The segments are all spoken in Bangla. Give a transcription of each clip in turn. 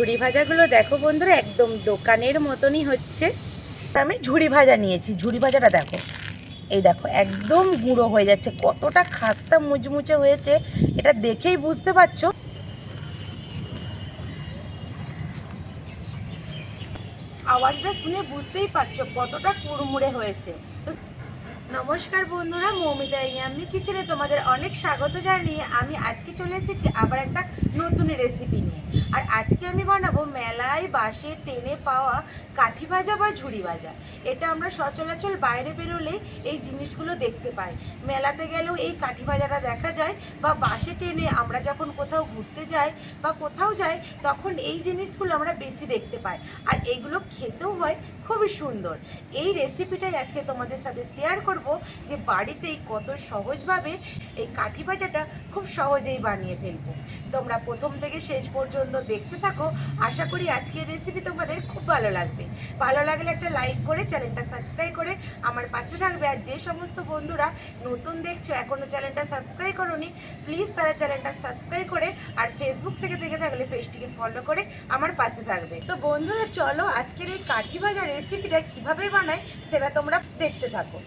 ঝুড়ি ভাজাগুলো দেখো বন্ধুরা, একদম দোকানের মতনই হচ্ছে। আমি ঝুড়ি ভাজা নিয়েছি, ঝুড়ি ভাজাটা দেখো। এই দেখো, একদম গুঁড়ো হয়ে যাচ্ছে, কতটা খাস্তা মুচমুচে হয়েছে, এটা দেখেই বুঝতে পারছ। আওয়াজটা শুনে বুঝতেই পারছ কতটা কুড়মুড়ে হয়েছে। তো নমস্কার বন্ধুরা, মৌমিতা ইয়াম্মি কিচেনে তোমাদের অনেক স্বাগত জানিয়ে আমি আজকে চলে এসেছি আবার একটা নতুন রেসিপি নিয়ে। আর আজকে আমি বানাবো মেলায় বাসে টেনে পাওয়া কাঠি ভাজা বা ঝুড়ি ভাজা। এটা আমরা সচরাচর বাইরে বেরোলে এই জিনিসগুলো দেখতে পাই। মেলাতে গেলেও এই কাঠি ভাজাটা দেখা যায় বা বাসে টেনে আমরা যখন কোথাও ঘুরতে যাই বা কোথাও যাই, তখন এই জিনিসগুলো আমরা বেশি দেখতে পাই। আর এইগুলো খেতেও হয়, খুবই সুন্দর। এই রেসিপিটাই আজকে তোমাদের সাথে শেয়ার করব। যে বাড়িতেই কত সহজভাবে এই কাঠি ভাজাটা খুব সহজেই বানিয়ে ফেলব। তোমরা প্রথম থেকে শেষ পর্যন্ত দেখতে থাকো। আশা করি আজকের রেসিপি তোমাদের খুব ভালো লাগবে। ভালো লাগলে একটা লাইক করে চ্যানেলটা সাবস্ক্রাইব করে আমার পাশে থাকবে। আর যে সমস্ত বন্ধুরা নতুন দেখছ এখনও চ্যানেলটা সাবস্ক্রাইব করোনি প্লিজ তারা চ্যানেলটা সাবস্ক্রাইব করে আর ফেসবুক থেকে দেখে থাকলে পেজটিকে ফলো করে আমার পাশে থাকবে। তো বন্ধুরা, চলো আজকের এই কাঠি ভাজা রেসিপিটা কীভাবে বানায় সেটা তোমরা দেখতে থাকো।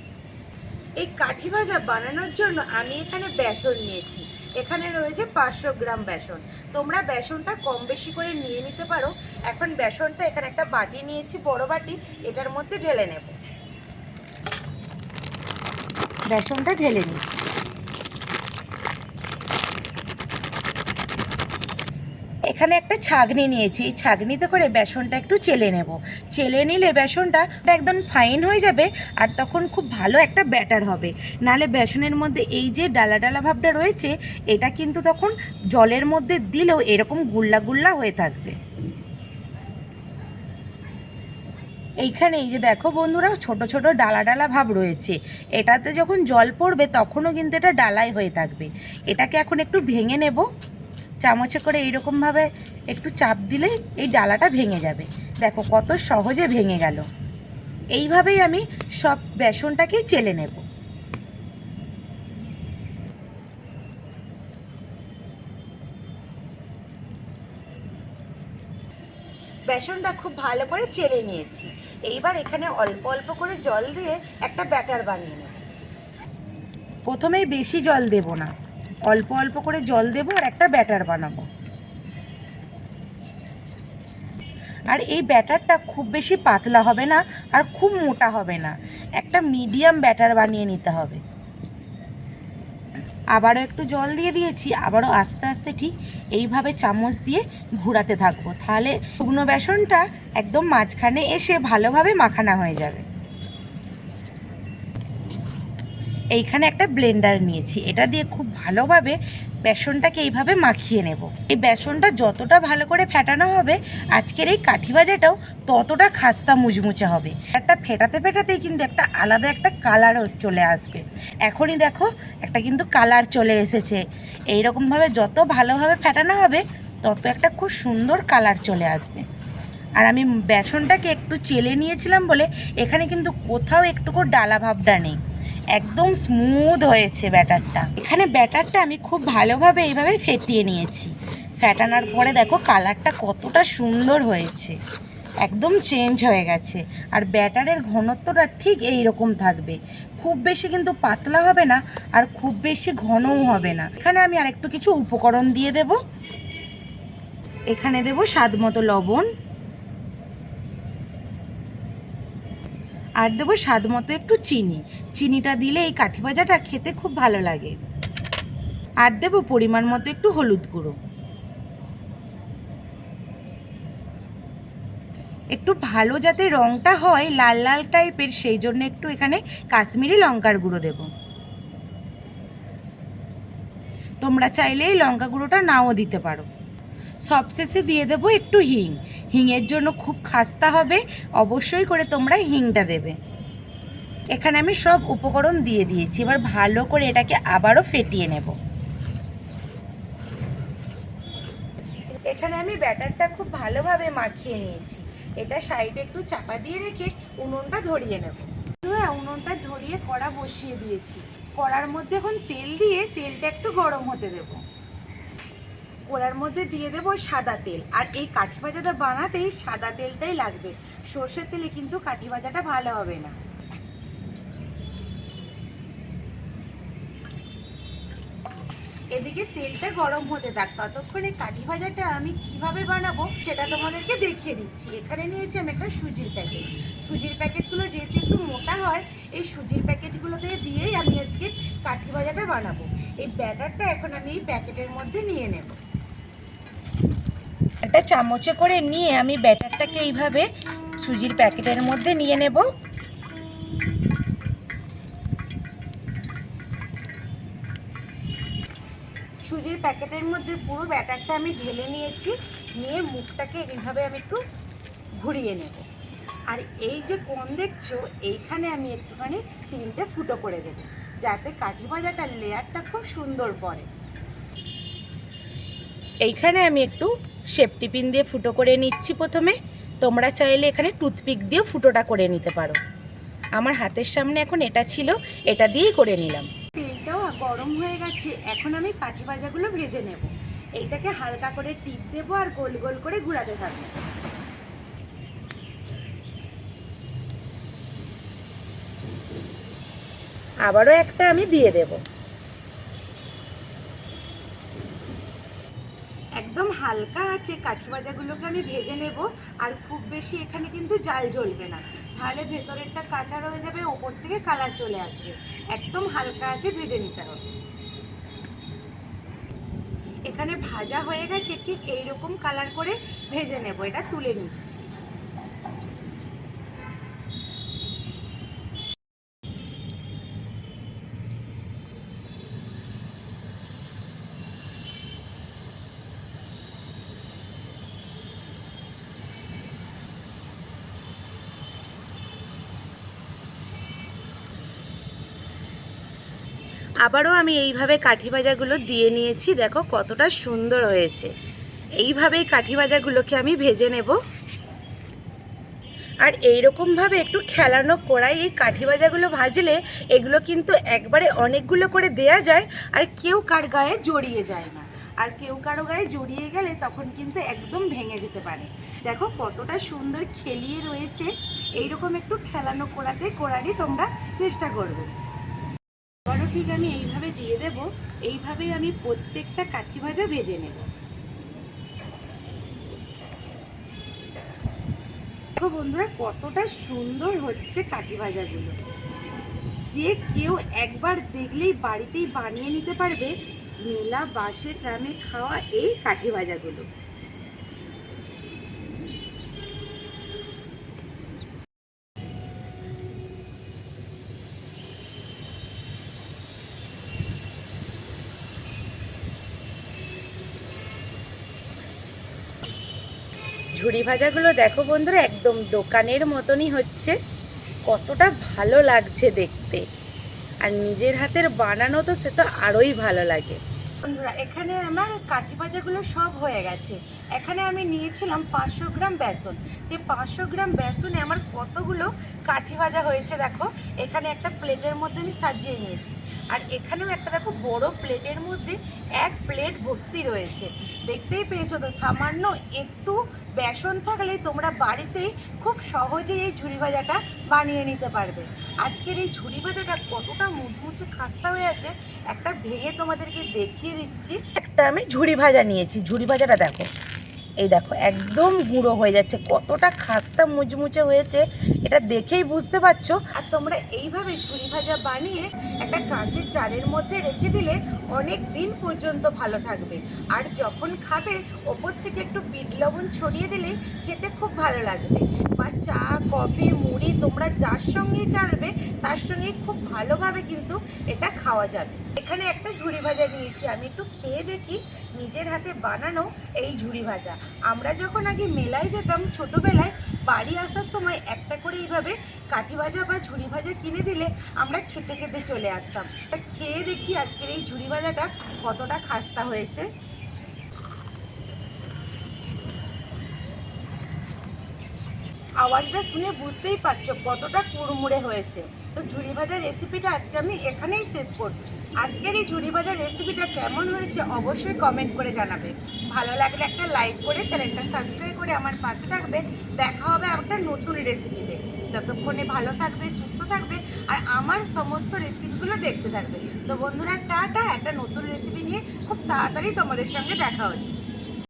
এই কাঠি ভাজা বানানোর জন্য আমি এখানে বেসন নিয়েছি। এখানে রয়েছে পাঁচশো গ্রাম বেসন। তোমরা বেসনটা কম বেশি করে নিয়ে নিতে পারো। এখন বেসনটা এখানে একটা বাটি নিয়েছি, বড় বাটি। এটার মধ্যে ঢেলে নেব। বেসনটা ঢেলে নিই এখানে একটা ছাগনি নিয়েছি। এই ছাগনিতে করে বেসনটা একটু চেলে নেব। চেলে নিলে বেসনটা একদম ফাইন হয়ে যাবে আর তখন খুব ভালো একটা ব্যাটার হবে। নালে বেসনের মধ্যে এই যে ডালা ডালা ভাবটা রয়েছে, এটা কিন্তু তখন জলের মধ্যে দিলেও এরকম গুল্লা গুল্লা হয়ে থাকবে। এইখানে এই যে দেখো বন্ধুরা, ছোট ছোট ডালা ডালা ভাব রয়েছে। এটাতে যখন জল পড়বে তখনও কিন্তু এটা ডালাই হয়ে থাকবে। এটাকে এখন একটু ভেঙে নেব। চামচে করে এইরকমভাবে একটু চাপ দিলেই এই ডালাটা ভেঙে যাবে। দেখো কত সহজে ভেঙে গেল। এইভাবেই আমি সব বেসনটাকে চেলে নেব। বেসনটা খুব ভালো করে চেলে নিয়েছি। এইবার এখানে অল্প অল্প করে জল দিয়ে একটা ব্যাটার বানিয়ে নেব। প্রথমেই বেশি জল দেব না। অল্প অল্প করে জল দেবো আর একটা ব্যাটার বানাবো। আর এই ব্যাটারটা খুব বেশি পাতলা হবে না আর খুব মোটা হবে না। একটা মিডিয়াম ব্যাটার বানিয়ে নিতে হবে। আবারও একটু জল দিয়ে দিয়েছি, আবারও আস্তে আস্তে ঠিক এইভাবে চামচ দিয়ে ঘোরাতে থাকব। তাহলে শুকনো বেসনটা একদম মাঝখানে এসে ভালোভাবে মাখানা হয়ে যাবে। এইখানে একটা ব্লেন্ডার নিয়েছি। এটা দিয়ে খুব ভালোভাবে বেসনটাকে এইভাবে মাখিয়ে নেব। এই বেসনটা যতটা ভালো করে ফেটানো হবে, আজকের এই কাঠি ভাজাটাও ততটা খাস্তা মুচমুচে হবে। একটা ফেটাতে ফেটাতেই কিন্তু একটা আলাদা একটা কালারও চলে আসবে। এখনই দেখো, একটা কিন্তু কালার চলে এসেছে। এইরকমভাবে যত ভালোভাবে ফেটানো হবে, তত একটা খুব সুন্দর কালার চলে আসবে। আর আমি বেসনটাকে একটু চেলে নিয়েছিলাম বলে, এখানে কিন্তু কোথাও একটুকু ডালা ভাবটা নেই। একদম স্মুথ হয়েছে ব্যাটারটা। এখানে ব্যাটারটা আমি খুব ভালোভাবে এইভাবে ফেটিয়ে নিয়েছি। ফেটানোর পরে দেখো কালারটা কতটা সুন্দর হয়েছে। একদম চেঞ্জ হয়ে গেছে। আর ব্যাটারের ঘনত্বটা ঠিক এই রকম থাকবে। খুব বেশি কিন্তু পাতলা হবে না আর খুব বেশি ঘনও হবে না। এখানে আমি আর একটু কিছু উপকরণ দিয়ে দেব। এখানে দেব স্বাদ মতো লবণ। আর দেবো স্বাদ মতো একটু চিনি। চিনিটা দিলে এই কাঠি ভাজাটা খেতে খুব ভালো লাগে। আর দেবো পরিমাণ মতো একটু হলুদ গুঁড়ো। একটু ভালো যাতে রঙটা হয়, লাল লাল টাইপের, সেই জন্য একটু এখানে কাশ্মীরি লঙ্কার গুঁড়ো দেব। তোমরা চাইলে এই লঙ্কা গুঁড়োটা নাও দিতে পারো। সবশেষে দিয়ে দেবো একটু হিং। হিংয়ের জন্য খুব খাস্তা হবে, অবশ্যই করে তোমরা হিংটা দেবে। এখানে আমি সব উপকরণ দিয়ে দিয়েছি, এবার ভালো করে এটাকে আবারও ফেটিয়ে নেব। এখানে আমি ব্যাটারটা খুব ভালোভাবে মাখিয়ে নিয়েছি। এটা সাইডে একটু চাপা দিয়ে রেখে উনুনটা ধরিয়ে নেব। হ্যাঁ উনুনটা ধরিয়ে কড়া বসিয়ে দিয়েছি। কড়ার মধ্যে এখন তেল দিয়ে তেলটা একটু গরম হতে দেবো। কড়ার মধ্যে দিয়ে দেবো সাদা তেল। আর এই কাঠি ভাজাটা বানাতেই সাদা তেলটাই লাগবে। সর্ষের তেলে কিন্তু কাঠি ভাজাটা ভালো হবে না। এদিকে তেলটা গরম হতে থাক। ততক্ষণে কাঠি ভাজাটা আমি কীভাবে বানাবো সেটা তোমাদেরকে দেখিয়ে দিচ্ছি। এখানে নিয়েছি আমি একটা সুজির প্যাকেট। সুজির প্যাকেটগুলো যেহেতু একটু মোটা হয়, এই সুজির প্যাকেটগুলোতে দিয়েই আমি আজকে কাঠি ভাজাটা বানাবো। এই ব্যাটারটা এখন আমি এই প্যাকেটের মধ্যে নিয়ে নেব। একটা চামচে করে নিয়ে আমি ব্যাটারটাকে এইভাবে সুজির প্যাকেটের মধ্যে নিয়ে নেব। সুজির প্যাকেটের মধ্যে পুরো ব্যাটারটা আমি ঢেলে নিয়েছি, নিয়ে মুখটাকে এইভাবে আমি একটু ঘুরিয়ে নেব। আর এই যে কোন দেখছ, এইখানে আমি একটুখানি তিনটে ফুটো করে দেব, যাতে কাঠি ভাজাটার লেয়ারটা খুব সুন্দর পড়ে। এইখানে আমি একটু সেফটি পিন দিয়ে ফুটো করে নিচ্ছি প্রথমে। তোমরা চাইলে এখানে টুথপিক দিয়েও ফুটোটা করে নিতে পারো। আমার হাতের সামনে এখন এটা ছিল এটা দিয়েই করে নিলাম। তেলটাও গরম হয়ে গেছে এখন আমি কাঠি ভাজাগুলো ভেজে নেব। এইটাকে হালকা করে টিপ দেবো আর গোল গোল করে ঘোরাতে থাকব। আবারও একটা আমি দিয়ে দেব একদম হালকা আছে, কাঠি ভাজাগুলোকে আমি ভেজে নেব, আর খুব বেশি এখানে কিন্তু জাল জ্বলবে না। তাহলে ভেতরেরটা কাঁচা রয়ে যাবে, ওপর থেকে কালার চলে আসবে। একদম হালকা আছে, ভেজে নিতে হবে। এখানে ভাজা হয়ে গেছে, ঠিক এইরকম কালার করে ভেজে নেব, এটা তুলে নিচ্ছি। আবারও আমি এইভাবে কাঠি ভাজাগুলো দিয়ে নিয়েছি। দেখো কতটা সুন্দর হয়েছে। এইভাবেই কাঠি ভাজাগুলোকে আমি ভেজে নেব। আর এইরকমভাবে একটু খেলানো কড়াই এই কাঠি ভাজাগুলো ভাজলে এগুলো কিন্তু একবারে অনেকগুলো করে দেয়া যায় আর কেউ কার গায়ে জড়িয়ে যায় না। আর কেউ কারও গায়ে জড়িয়ে গেলে তখন কিন্তু একদম ভেঙে যেতে পারে। দেখো কতটা সুন্দর খেলিয়ে রয়েছে। এইরকম একটু খেলানো কড়াতে কড়ারই তোমরা চেষ্টা করবে। আবারও ঠিক, আমি এইভাবে দিয়ে দেব, এইভাবেই আমি প্রত্যেকটা কাঠি ভাজা ভেজে নেব। দেখো বন্ধুরা, কতটা সুন্দর হচ্ছে কাঠি ভাজাগুলো। যে কেউ একবার দেখলেই বাড়িতেই বানিয়ে নিতে পারবে, মেলা বাসে ট্রামে খাওয়া এই কাঠি ভাজাগুলো। ঝুড়ি ভাজাগুলো দেখো বন্ধুরা, একদম দোকানের মতনই হচ্ছে। কতটা ভালো লাগছে দেখতে। আর নিজের হাতের বানানো তো সে তো আরোই ভালো লাগে। এখানে আমার কাঠি ভাজাগুলো সব হয়ে গেছে। এখানে আমি নিয়েছিলাম পাঁচশো গ্রাম বেসন। সেই পাঁচশো গ্রাম বেসনে আমার কতগুলো কাঠি ভাজা হয়েছে দেখো। এখানে একটা প্লেটের মধ্যে আমি সাজিয়ে নিয়েছি। আর এখানেও একটা দেখো বড় প্লেটের মধ্যে এক প্লেট ভর্তি রয়েছে। দেখতেই পেয়েছ তো, সামান্য একটু বেসন থাকলে তোমরা বাড়িতেই খুব সহজেই এই ঝুড়ি ভাজাটা বানিয়ে নিতে পারবে। আজকের এই ঝুড়ি ভাজাটা কতটা মুচমুচে খাস্তা হয়ে আছে, একটা ভেঙে তোমাদেরকে দেখিয়ে দিচ্ছি। একটা আমি ঝুড়ি ভাজা নিয়েছি। ঝুড়ি ভাজাটা দেখো। এই দেখো, একদম গুঁড়ো হয়ে যাচ্ছে, কতটা খাস্তা মুচমুচে হয়েছে, এটা দেখেই বুঝতে পারছ। আর তোমরা এইভাবে ঝুড়ি ভাজা বানিয়ে একটা কাঁচের জারের মধ্যে রেখে দিলে অনেক দিন পর্যন্ত ভালো থাকবে। আর যখন খাবে, ওপর থেকে একটু বিট লবণ ছড়িয়ে দিলে খেতে খুব ভালো লাগবে। বা চা, কফি, মুড়ি, তোমরা যার সঙ্গেই চাড়বে তার সঙ্গে খুব ভালোভাবে কিন্তু এটা খাওয়া যাবে। এখানে একটা ঝুড়ি ভাজা নিয়েছি, আমি একটু খেয়ে দেখি, নিজের হাতে বানানো এই ঝুড়ি ভাজা। আমরা যখন আগে মেলায় যেতাম ছোটোবেলায়, বাড়ি আসার সময় একটা করে এইভাবে কাঠি ভাজা বা ঝুড়ি ভাজা কিনে দিলে আমরা খেতে খেতে চলে আসতাম। খেয়ে দেখি আজকের এই ঝুড়ি ভাজাটা কতটা খাস্তা হয়েছে। আওয়াজটা শুনে বুঝতেই পারছ কতটা কুড়মুড়ে হয়েছে। তো ঝুড়ি ভাজার রেসিপিটা আজকে আমি এখানেই শেষ করছি। আজকের এই ঝুড়ি ভাজার রেসিপিটা কেমন হয়েছে অবশ্যই কমেন্ট করে জানাবে। ভালো লাগলে একটা লাইক করে চ্যানেলটা সাবস্ক্রাইব করে আমার পাশে থাকবে। দেখা হবে একটা নতুন রেসিপিতে ততক্ষণে ভালো থাকবে, সুস্থ থাকবে আর আমার সমস্ত রেসিপিগুলো দেখতে থাকবে। তো বন্ধুরা, টাটা! একটা নতুন রেসিপি নিয়ে খুব তাড়াতাড়ি তোমাদের সঙ্গে দেখা হচ্ছে।